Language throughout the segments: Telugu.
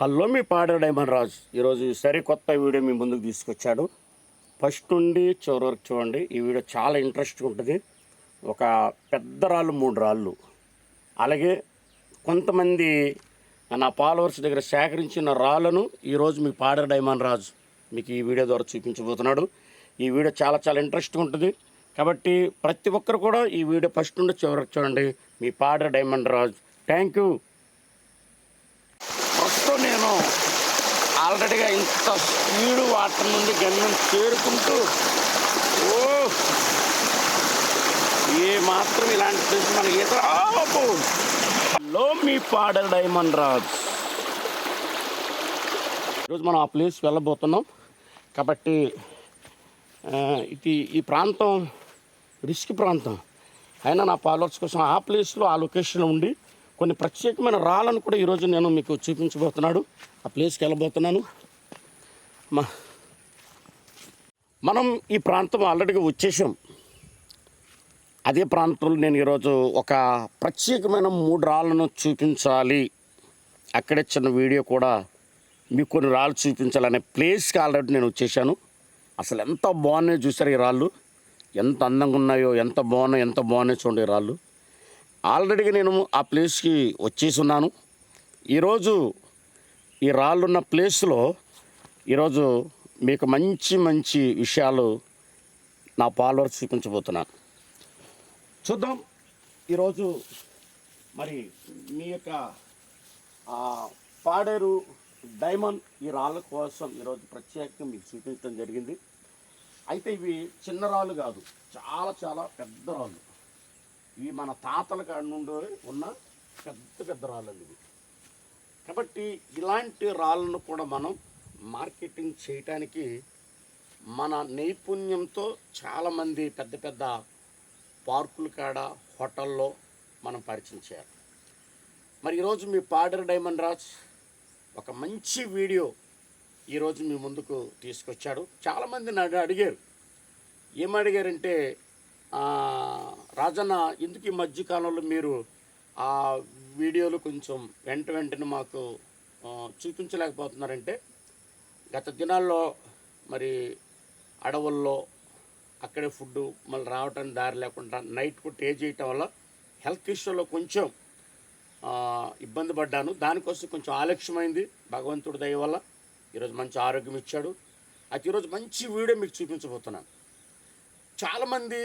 హలో మీ పాడ డైమండ్ రాజ్. ఈరోజు సరి కొత్త వీడియో మీ ముందుకు తీసుకొచ్చాడు. ఫస్ట్ నుండి చివరి వరకు చూడండి. ఈ వీడియో చాలా ఇంట్రెస్ట్గా ఉంటుంది. ఒక పెద్ద రాళ్ళు మూడు రాళ్ళు. అలాగే కొంతమంది నా ఫాలోవర్స్ దగ్గర సేకరించిన రాళ్ళను ఈరోజు మీ పాడ డైమండ్ రాజు మీకు ఈ వీడియో ద్వారా చూపించబోతున్నాడు. ఈ వీడియో చాలా చాలా ఇంట్రెస్ట్గా ఉంటుంది. కాబట్టి ప్రతి ఒక్కరు కూడా ఈ వీడియో ఫస్ట్ నుండి చివరికి చూడండి. మీ పాడ డైమండ్ రాజు. థ్యాంక్ యూ ప్రస్తుతం నేను ఆల్రెడీగా ఇంత స్పీడ్ వాటర్ నుండి గమ్యం చేరుకుంటూ ఓ! ఏ మాత్రం ఇలాంటి ప్లేస్ మనకి ఈత రాబో లో మీ పాడ డైమండ్ రాజ్. ఈరోజు మనం ఆ ప్లేస్ వెళ్ళబోతున్నాం. కాబట్టి ఇది ఈ ప్రాంతం రిస్క్ ప్రాంతం. అయినా నా ఫాలోవర్స్ కోసం ఆ ప్లేస్లో ఆ లొకేషన్లో ఉండి కొన్ని ప్రత్యేకమైన రాళ్ళను కూడా ఈరోజు నేను మీకు చూపించబోతున్నాడు. ఆ ప్లేస్కి వెళ్ళబోతున్నాను. మా మనం ఈ ప్రాంతం ఆల్రెడీగా వచ్చేసాం. అదే ప్రాంతంలో నేను ఈరోజు ఒక ప్రత్యేకమైన మూడు రాళ్ళను చూపించాలి. అక్కడే చిన్న వీడియో కూడా మీకు కొన్ని రాళ్ళు చూపించాలనే ప్లేస్కి ఆల్రెడీ నేను వచ్చేసాను. అసలు ఎంత బాగున్నాయో చూసారు ఈ రాళ్ళు? ఎంత అందంగా ఉన్నాయో ఎంత బాగున్నాయో ఎంత బాగున్నాయో చూడండి ఈ రాళ్ళు. ఆల్రెడీగా నేను ఆ ప్లేస్కి వచ్చేసి ఉన్నాను ఈరోజు ఈ రాళ్ళున్న ప్లేస్లో ఈరోజు మీకు మంచి మంచి విషయాలు నా పాల్వర్ చూపించబోతున్నాను. చూద్దాం ఈరోజు మరి మీ యొక్క పాడేరు డైమండ్ ఈ రాళ్ళ కోసం ఈరోజు ప్రత్యేకంగా మీకు చూపించడం జరిగింది. అయితే ఇవి చిన్న రాళ్ళు కాదు చాలా చాలా పెద్ద రాళ్ళు. ఇవి మన తాతల కాడ నుండి ఉన్న పెద్ద పెద్ద రాళ్ళు ఇవి కాబట్టి ఇలాంటి రాళ్ళను కూడా మనం మార్కెటింగ్ చేయటానికి మన నైపుణ్యంతో చాలామంది పెద్ద పెద్ద పార్కుల కాడ హోటల్లో మనం పరిచయం చేయాలి. మరి ఈరోజు మీ పాడర్ డైమండ్ రాజ్ ఒక మంచి వీడియో ఈరోజు మీ ముందుకు తీసుకొచ్చాడు. చాలామంది నన్ను అడిగారు. ఏమడిగారంటే రాజన్న ఎందుకు ఈ మధ్యకాలంలో మీరు ఆ వీడియోలు కొంచెం వెంట వెంటనే మాకు చూపించలేకపోతున్నారంటే గత దినాల్లో మరి అడవుల్లో అక్కడే ఫుడ్ మళ్ళీ రావటానికి దారి లేకుండా నైట్ కూడా స్టే చేయటం వల్ల హెల్త్ ఇష్యూలో కొంచెం ఇబ్బంది పడ్డాను. దానికోసం కొంచెం ఆలక్ష్యమైంది. భగవంతుడి దయ వల్ల ఈరోజు మంచి ఆరోగ్యం ఇచ్చాడు. అయితే ఈరోజు మంచి వీడియో మీకు చూపించబోతున్నాను. చాలామంది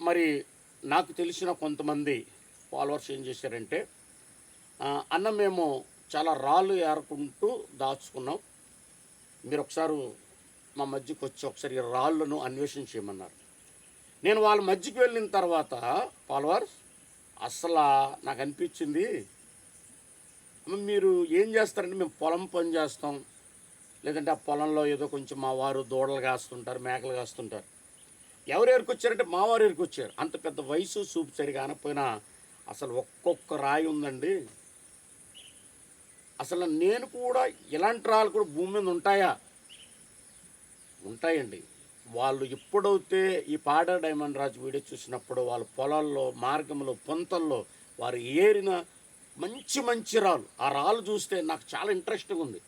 మరి నాకు తెలిసిన కొంతమంది ఫాలోవర్స్ ఏం చేశారంటే అన్న మేము చాలా రాళ్ళు ఏరుకుంటూ దాచుకున్నాం. మీరు ఒకసారి మా మధ్యకి వచ్చి ఒకసారి ఈ రాళ్ళను అన్వేషణ చేయమన్నారు. నేను వాళ్ళ మధ్యకి వెళ్ళిన తర్వాత ఫాలోవర్స్ అసలు నాకు అనిపించింది మీరు ఏం చేస్తారంటే మేము పొలం పని చేస్తాం. లేదంటే ఆ పొలంలో ఏదో కొంచెం మా వారు దూడలు కాస్తుంటారు మేకలు కాస్తుంటారు. ఎవరు ఎరుకొచ్చారంటే మా వచ్చారు ఎరుకొచ్చారు అంత పెద్ద వయసు చూపు సరిగా అసలు ఒక్కొక్క రాయి ఉందండి. అసలు నేను కూడా ఇలాంటి రాళ్ళు కూడా భూమి మీద ఉంటాయా? ఉంటాయండి. వాళ్ళు ఎప్పుడైతే ఈ పాడ డైమండ్ రాజు వీడియో చూసినప్పుడు వాళ్ళ పొలాల్లో మార్గంలో పొంతల్లో వారు ఏరిన మంచి మంచి రాళ్ళు. ఆ రాళ్ళు చూస్తే నాకు చాలా ఇంట్రెస్ట్గా ఉంది.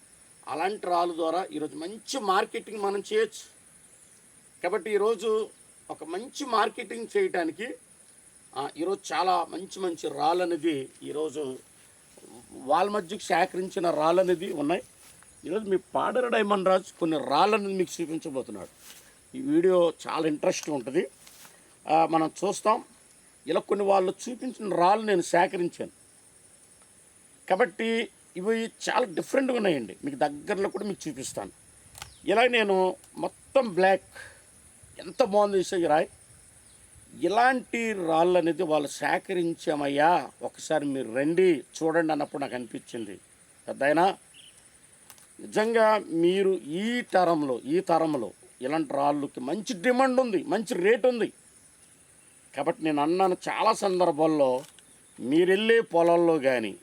అలాంటి రాళ్ళు ద్వారా ఈరోజు మంచి మార్కెటింగ్ మనం చేయొచ్చు. కాబట్టి ఈరోజు ఒక మంచి మార్కెటింగ్ చేయడానికి ఈరోజు చాలా మంచి మంచి రాళ్ళనేది ఈరోజు వాళ్ళ మధ్యకి సేకరించిన రాళ్ళనేది ఉన్నాయి. ఈరోజు మీ పాడర డైమండ్ రాజు కొన్ని రాళ్ళని మీకు చూపించబోతున్నాడు. ఈ వీడియో చాలా ఇంట్రెస్ట్ ఉంటుంది. మనం చూస్తాం. ఇలా కొన్ని వాళ్ళు చూపించిన రాళ్ళు నేను సేకరించాను. కాబట్టి ఇవి చాలా డిఫరెంట్గా ఉన్నాయండి. మీకు దగ్గరలో కూడా మీకు చూపిస్తాను. ఇలా నేను మొత్తం బ్లాక్ ఎంత బాగుంది చూసా రాయ్? ఇలాంటి రాళ్ళు అనేది వాళ్ళు సేకరించామయ్యా. ఒకసారి మీరు రండి చూడండి అన్నప్పుడు నాకు అనిపించింది. పెద్దయినా నిజంగా మీరు ఈ తరంలో ఈ తరంలో ఇలాంటి రాళ్ళకి మంచి డిమాండ్ ఉంది మంచి రేట్ ఉంది. కాబట్టి నేను అన్నాను చాలా సందర్భాల్లో మీరెళ్ళే పొలాల్లో కానీ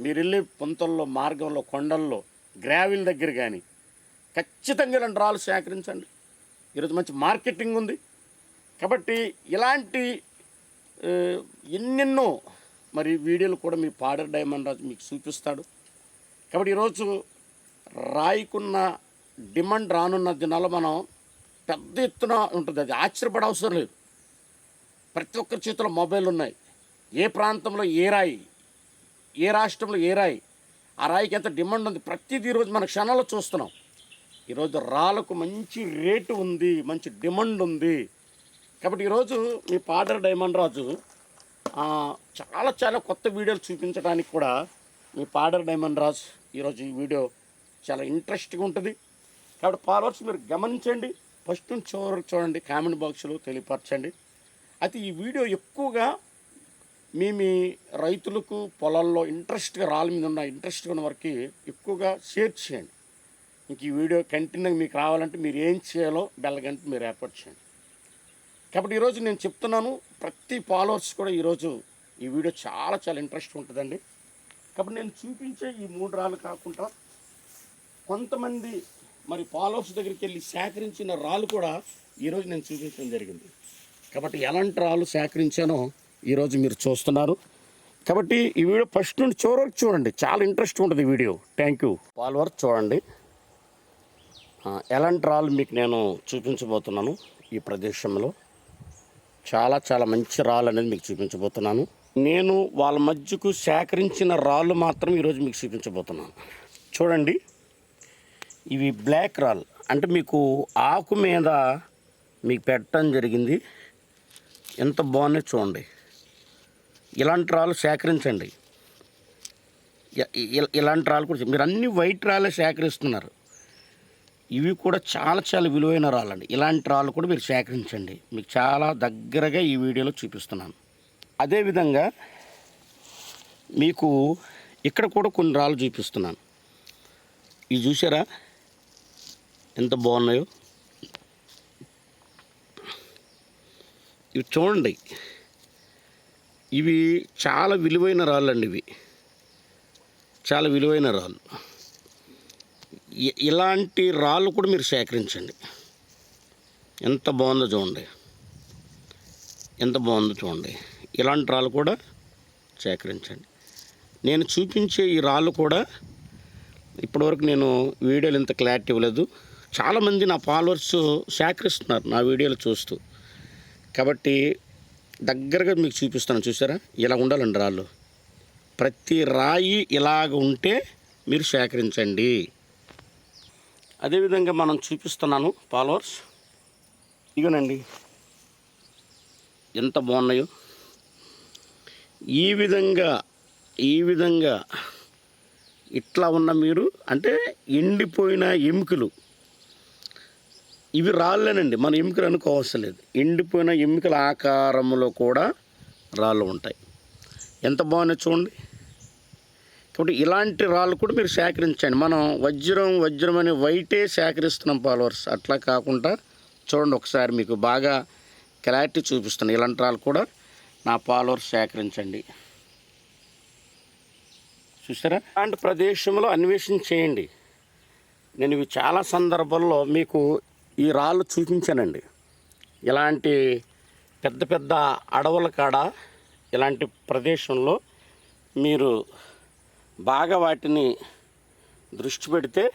మీరెళ్ళే పుంతల్లో పొంతల్లో మార్గంలో కొండల్లో గ్రావిల్ దగ్గర కానీ ఖచ్చితంగా ఇలాంటి రాళ్ళు సేకరించండి. ఈరోజు మంచి మార్కెటింగ్ ఉంది. కాబట్టి ఇలాంటి ఎన్నెన్నో మరి వీడియోలు కూడా మీ పాడర్ డైమండ్ రాజు మీకు చూపిస్తాడు. కాబట్టి ఈరోజు రాయికున్న డిమాండ్ రానున్న దినాల్లో మనం పెద్ద ఎత్తున ఉంటుంది. అది ఆశ్చర్యపడ అవసరం లేదు. ప్రతి ఒక్కరి చేతిలో మొబైల్ ఉన్నాయి. ఏ ప్రాంతంలో ఏ రాయి ఏ రాష్ట్రంలో ఏ రాయి ఆ రాయికి ఎంత డిమాండ్ ఉంది ప్రతిదీ ఈరోజు మన క్షణాల్లో చూస్తున్నాం. ఈరోజు రాళ్ళకు మంచి రేటు ఉంది మంచి డిమాండ్ ఉంది. కాబట్టి ఈరోజు మీ పాడర్ డైమండ్ రాజు చాలా చాలా కొత్త వీడియోలు చూపించడానికి కూడా మీ పాడర్ డైమండ్ రాజు ఈరోజు ఈ వీడియో చాలా ఇంట్రెస్ట్గా ఉంటుంది. కాబట్టి ఫాలోవర్స్ మీరు గమనించండి ఫస్ట్ నుంచి చివరి చూడండి కామెంట్ బాక్స్లో తెలియపరచండి. అయితే ఈ వీడియో ఎక్కువగా మీ మీ రైతులకు పొలాల్లో ఇంట్రెస్ట్గా రాళ్ళ మీద ఉన్న ఇంట్రెస్ట్గా ఉన్న వారికి ఎక్కువగా షేర్ చేయండి. ఇంక ఈ వీడియో కంటిన్యూగా మీకు రావాలంటే మీరు ఏం చేయాలో బెల్ మీరు ఏర్పాటు చేయండి. కాబట్టి ఈరోజు నేను చెప్తున్నాను ప్రతి ఫాలోవర్స్ కూడా ఈరోజు ఈ వీడియో చాలా చాలా ఇంట్రెస్ట్ ఉంటుందండి. కాబట్టి నేను చూపించే ఈ మూడు రాళ్ళు కాకుండా కొంతమంది మరి ఫాలోవర్స్ దగ్గరికి వెళ్ళి సేకరించిన రాళ్ళు కూడా ఈరోజు నేను చూపించడం జరిగింది. కాబట్టి ఎలాంటి రాళ్ళు సేకరించానో ఈరోజు మీరు చూస్తున్నారు. కాబట్టి ఈ వీడియో ఫస్ట్ నుండి చివరి చూడండి. చాలా ఇంట్రెస్ట్ ఉంటుంది ఈ వీడియో. థ్యాంక్ యూ ఫాలోవర్ చూడండి. ఎలాంటి రాళ్ళు మీకు నేను చూపించబోతున్నాను ఈ ప్రదేశంలో? చాలా చాలా మంచి రాళ్ళు అనేది మీకు చూపించబోతున్నాను. నేను వాళ్ళ మధ్యకు సేకరించిన రాళ్ళు మాత్రం ఈరోజు మీకు చూపించబోతున్నాను. చూడండి ఇవి బ్లాక్ రాల్ అంటే మీకు ఆకు మీద మీకు పెట్టడం జరిగింది. ఎంత బాగున్నాయి చూడండి. ఇలాంటి రాళ్ళు సేకరించండి. ఇలాంటి రాళ్ళు కూడా మీరు అన్ని వైట్ రాళ్ళే సేకరిస్తున్నారు. ఇవి కూడా చాలా చాలా విలువైన రాళ్ళండి. ఇలాంటి రాళ్ళు కూడా మీరు సేకరించండి. మీకు చాలా దగ్గరగా ఈ వీడియోలో చూపిస్తున్నాను. అదేవిధంగా మీకు ఇక్కడ కూడా కొన్ని రాళ్ళు చూపిస్తున్నాను. ఇవి చూసారా ఎంత బాగున్నాయో? ఇవి చూడండి. ఇవి చాలా విలువైన రాళ్ళు అండి ఇవి. చాలా విలువైన రాళ్ళు. ఇలాంటి రాళ్ళు కూడా మీరు సేకరించండి. ఎంత బాగుందో చూడండి. ఎంత బాగుందో చూడండి. ఇలాంటి రాళ్ళు కూడా సేకరించండి. నేను చూపించే ఈ రాళ్ళు కూడా ఇప్పటివరకు నేను వీడియోలు ఇంత క్లారిటీ ఇవ్వలేదు. చాలామంది నా ఫాలోవర్స్ సేకరిస్తున్నారు నా వీడియోలు చూస్తూ. కాబట్టి దగ్గరగా మీకు చూపిస్తాను చూసారా? ఇలా ఉండాలండి రాళ్ళు. ప్రతి రాయి ఇలాగ ఉంటే మీరు సేకరించండి. అదేవిధంగా మనం చూపిస్తున్నాను ఫాలోవర్స్. ఇగోనండి. ఎంత బాగున్నాయో. ఈ విధంగా ఈ విధంగా ఇట్లా ఉన్న మీరు అంటే ఎండిపోయిన ఎముకలు. ఇవి రాళ్ళేనండి మన ఎముకలు అనుకోవసరం లేదు. ఎండిపోయిన ఎముకల ఆకారంలో కూడా రాళ్ళు ఉంటాయి. ఎంత బాగున్నాయి చూడండి. కాబట్టి ఇలాంటి రాళ్ళు కూడా మీరు సేకరించండి. మనం వజ్రం వజ్రం అనే వైటే సేకరిస్తున్నాం ఫాలోవర్స్. అట్లా కాకుండా చూడండి ఒకసారి మీకు బాగా క్లారిటీ చూపిస్తాను ఇలాంటి రాళ్ళు కూడా నా ఫాలోవర్స్ సేకరించండి. చూసారా? అలాంటి ప్రదేశంలో అన్వేషణ చేయండి. నేను ఇవి చాలా సందర్భాల్లో మీకు ఈ రాళ్ళు చూపించానండి. ఇలాంటి పెద్ద పెద్ద అడవుల కాడ ఇలాంటి ప్రదేశంలో మీరు బాగా వాటిని దృష్టి పెడితే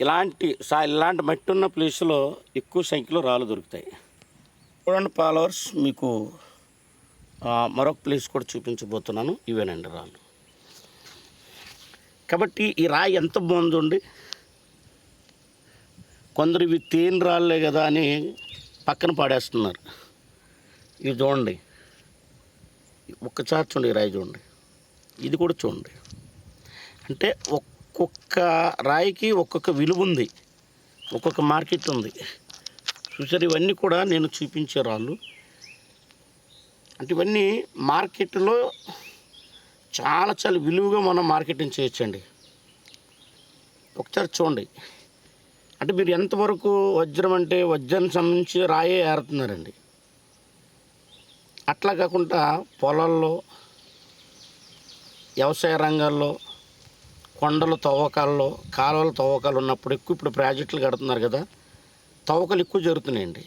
ఇలాంటి సా ఇలాంటి మట్టి ఉన్న ప్లేస్లో ఎక్కువ సంఖ్యలో రాళ్ళు దొరుకుతాయి. చూడండి ఫాలోవర్స్ మీకు మరొక ప్లేస్ కూడా చూపించబోతున్నాను. ఇవేనండి రాళ్ళు. కాబట్టి ఈ రాయి ఎంత బాగుందండి? కొందరు ఇవి తేనె రాళ్ళే కదా అని పక్కన పాడేస్తున్నారు. ఇవి చూడండి. ఒక్కసారి చూడండి ఈ రాయి చూడండి. ఇది కూడా చూడండి. అంటే ఒక్కొక్క రాయికి ఒక్కొక్క విలువ ఉంది ఒక్కొక్క మార్కెట్ ఉంది. చూసారు ఇవన్నీ కూడా నేను చూపించే రాళ్ళు. అంటే ఇవన్నీ మార్కెట్లో చాలా చాలా విలువగా మనం మార్కెటింగ్ చేయొచ్చండి. ఒకసారి చూడండి. అంటే మీరు ఎంతవరకు వజ్రం అంటే వజ్రానికి సంబంధించి రాయే ఏరుతున్నారండి. అట్లా కాకుండా పొలాల్లో వ్యవసాయ రంగాల్లో కొండలు తవ్వకాల్లో కాలువల తవ్వకాలు ఉన్నప్పుడు ఎక్కువ ఇప్పుడు ప్రాజెక్టులు కడుతున్నారు కదా తవ్వకాలు ఎక్కువ జరుగుతున్నాయండి.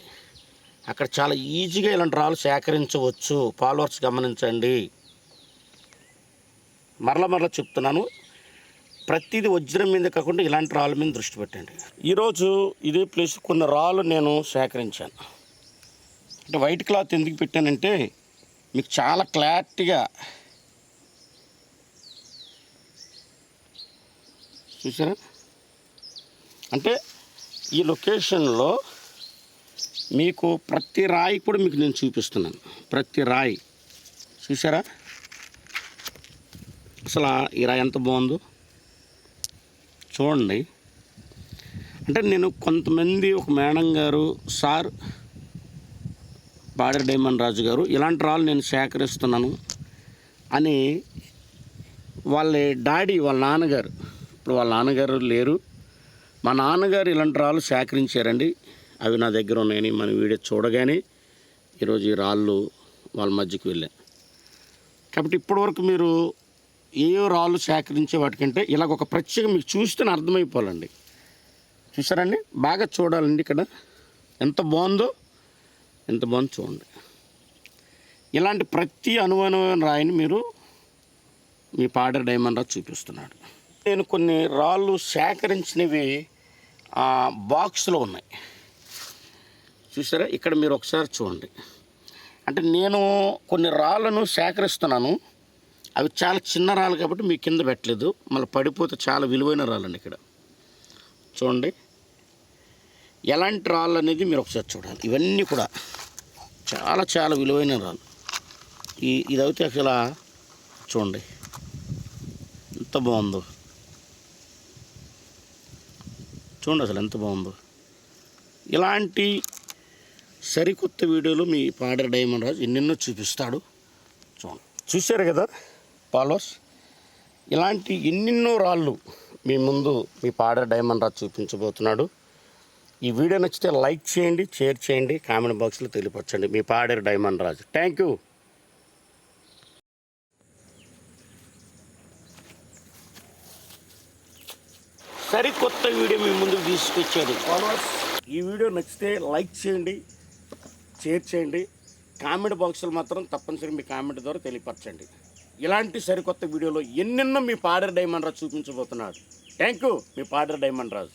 అక్కడ చాలా ఈజీగా ఇలాంటి రాళ్ళు సేకరించవచ్చు. ఫాలోవర్స్ గమనించండి. మరల మరల చెప్తున్నాను. ప్రతిదీ వజ్రం మీద కాకుండా ఇలాంటి రాళ్ళ మీద దృష్టి పెట్టండి. ఈరోజు ఇదే ప్లేస్ కొన్ని రాళ్ళు నేను సేకరించాను. అంటే వైట్ క్లాత్ ఎందుకు పెట్టానంటే మీకు చాలా క్లారిటీగా చూసారా? అంటే ఈ లొకేషన్లో మీకు ప్రతి రాయి కూడా మీకు నేను చూపిస్తున్నాను. ప్రతి రాయి. చూసారా? అసలు ఈ రాయి ఎంత బాగుందో. చూడండి. అంటే నేను కొంతమంది ఒక మేడం గారు సార్ బాడర్ డైమండ్ రాజు గారు ఇలాంటి రాళ్ళు నేను సేకరిస్తున్నాను అని వాళ్ళ డాడీ వాళ్ళ నాన్నగారు ఇప్పుడు వాళ్ళ నాన్నగారు లేరు. మా నాన్నగారు ఇలాంటి రాళ్ళు సేకరించారండి. అవి నా దగ్గర ఉన్నాయని మన వీడియో చూడగానే ఈరోజు ఈ రాళ్ళు వాళ్ళ మధ్యకి వెళ్ళాను కాబట్టి ఇప్పటివరకు మీరు ఏ రాళ్ళు సేకరించే వాటికంటే ఇలాగ ఒక ప్రత్యేక మీకు చూస్తేనే అర్థమైపోవాలండి. చూసారండి? బాగా చూడాలండి ఇక్కడ. ఎంత బాగుందో ఎంత బాగుందో చూడండి. ఇలాంటి ప్రతి అనువైన రాయిని మీరు మీ పాడర్ డైమండ్ రాజు చూపిస్తున్నాడు. నేను కొన్ని రాళ్ళు సేకరించినవి ఆ, బాక్స్లో ఉన్నాయి. చూసారా? ఇక్కడ మీరు ఒకసారి చూడండి. అంటే నేను కొన్ని రాళ్ళను సేకరిస్తున్నాను. అవి చాలా చిన్న రాళ్ళు కాబట్టి మీ కింద పెట్టలేదు. మళ్ళీ పడిపోతే చాలా విలువైన రాళ్ళండి ఇక్కడ. చూడండి. ఎలాంటి రాళ్ళు అనేది మీరు ఒకసారి చూడాలి. ఇవన్నీ కూడా చాలా చాలా విలువైన రాళ్ళు. ఈ ఇదైతే అసలు చూడండి. ఎంత బాగుందో. చూడండి అసలు ఎంత బాగుందో. ఇలాంటి సరికొత్త వీడియోలు మీ పాడర్ డైమండ్ రాజు ఎన్నెన్నో చూపిస్తాడు. చూడండి. చూశారు కదా ఫాలోవర్స్? ఇలాంటి ఎన్నెన్నో రాళ్ళు మీ ముందు మీ పాడర్ డైమండ్ రాజు చూపించబోతున్నాడు. ఈ వీడియో నచ్చితే లైక్ చేయండి షేర్ చేయండి కామెంట్ బాక్స్లో తెలియపరచండి. మీ Paderu diamond Raju. Thank you సరికొత్త వీడియో మీ ముందుకు తీసుకొచ్చాడు. ఫాలోవర్స్ ఈ వీడియో నచ్చితే లైక్ చేయండి షేర్ చేయండి. కామెంట్ బాక్సులు మాత్రం తప్పనిసరిగా మీ కామెంట్ ద్వారా తెలియపరచండి. ఇలాంటి సరికొత్త వీడియోలో ఎన్నెన్నో మీ పాడర్ డైమండ్ రాజు చూపించబోతున్నాడు. థ్యాంక్ యూ మీ పాడర్ డైమండ్ రాజు.